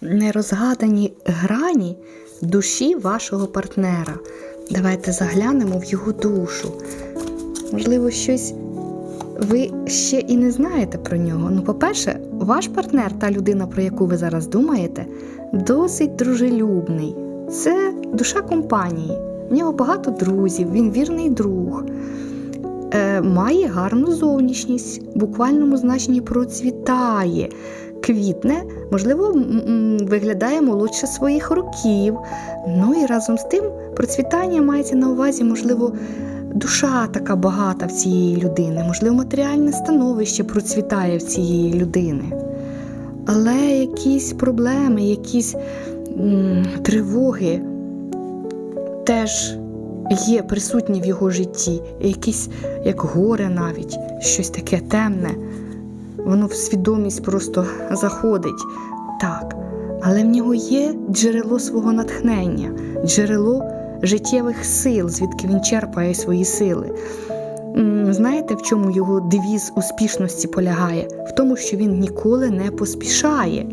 нерозгадані грані душі вашого партнера. Давайте заглянемо в його душу. Можливо, щось ви ще і не знаєте про нього. Ну, по-перше, ваш партнер, та людина, про яку ви зараз думаєте, досить дружелюбний. Це душа компанії. В нього багато друзів, він вірний друг. Е, має гарну зовнішність, в буквальному значенні процвітає, квітне, можливо, виглядає молодше своїх років. Ну і разом з тим процвітання мається на увазі, можливо, душа така багата в цієї людини, можливо, матеріальне становище процвітає в цієї людини. Але якісь проблеми, якісь м, тривоги теж є присутні в його житті, якісь як горе навіть, щось таке темне. Воно в свідомість просто заходить. Так. Але в нього є джерело свого натхнення, джерело життєвих сил, звідки він черпає свої сили. Знаєте, в чому його девіз успішності полягає? В тому, що він ніколи не поспішає.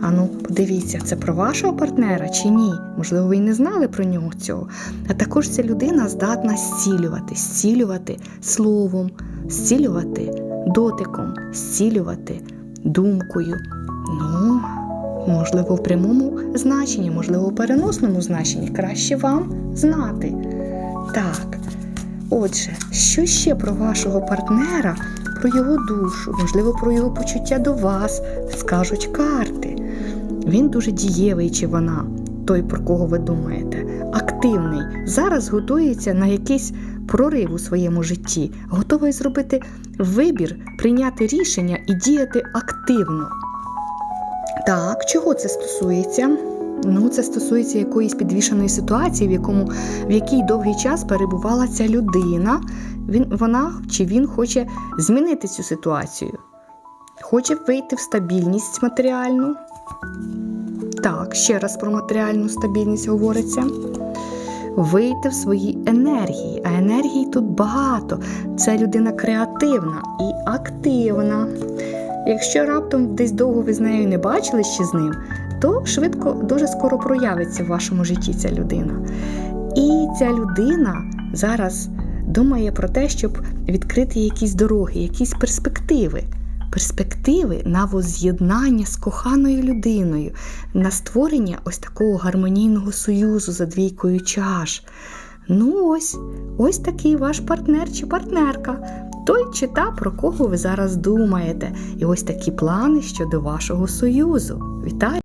Ану, подивіться, це про вашого партнера чи ні? Можливо, ви й не знали про нього цього. А також ця людина здатна зцілювати, зцілювати словом, зцілювати дотиком, зцілювати думкою. Ну, можливо, в прямому значенні, можливо, в переносному значенні. Краще вам знати. Так. Отже, що ще про вашого партнера, про його душу, можливо, про його почуття до вас, скажуть карти. Він дуже дієвий чи вона, той, про кого ви думаєте, активний. Зараз готується на якийсь прорив у своєму житті, готовий зробити вибір, прийняти рішення і діяти активно. Так, чого це стосується? Ну, це стосується якоїсь підвішеної ситуації, в якому в якій довгий час перебувала ця людина. Він вона чи він хоче змінити цю ситуацію, хоче вийти в стабільність матеріальну. Так, ще раз про матеріальну стабільність говориться. Вийти в свої енергії, а енергії тут багато. Це людина креативна і активна. Якщо раптом десь довго ви з нею не бачили ще з ним, то швидко, дуже скоро проявиться в вашому житті ця людина. І ця людина зараз думає про те, щоб відкрити якісь дороги, якісь перспективи. Перспективи на воз'єднання з коханою людиною, на створення ось такого гармонійного союзу за двійкою чаш. Ну ось, ось такий ваш партнер чи партнерка. Той чи та, про кого ви зараз думаєте. І ось такі плани щодо вашого союзу. Вітаю!